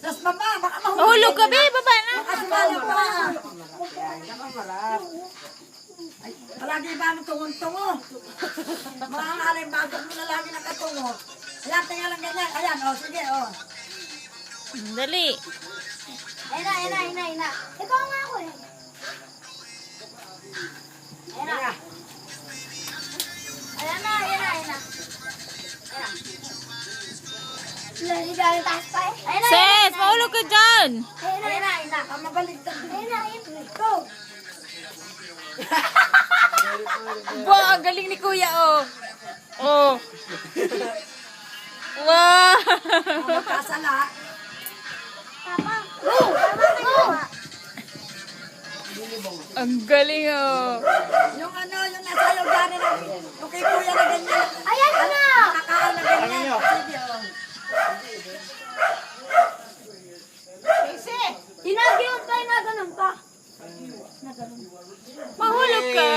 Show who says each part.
Speaker 1: Sas baba, baka mahulog.
Speaker 2: Mahulog ka, be. Baba na.
Speaker 1: Kasumala pa. Ay, palagi ba mo tungon-tungo? Mga alay bagok mo na lagi nakatungo. Ayan, tingnan lang ganyan. Ayan, o, sige, o.
Speaker 2: Dali.
Speaker 3: Ayun na, ayun na, ayun na, ayun na. Ikaw nga ako eh. Ayun na.
Speaker 1: Ayan.
Speaker 3: Na, ayun na, ayun na.
Speaker 2: mahulog ka dyan.
Speaker 3: Ayun na, ayun na, ayun na.
Speaker 1: Mabaligtad.
Speaker 3: Ayun na, ayun. Go.
Speaker 2: Wow, ang galing ni Kuya, oh. Oh. Wow.
Speaker 1: Magkasala.
Speaker 3: Tama. Go. Tama
Speaker 2: ang galing, oh.
Speaker 1: Yung ano, yung nasa gani na. Yung kay kuya na ganyan.
Speaker 3: Inaganon pa.
Speaker 2: Mahulog ka.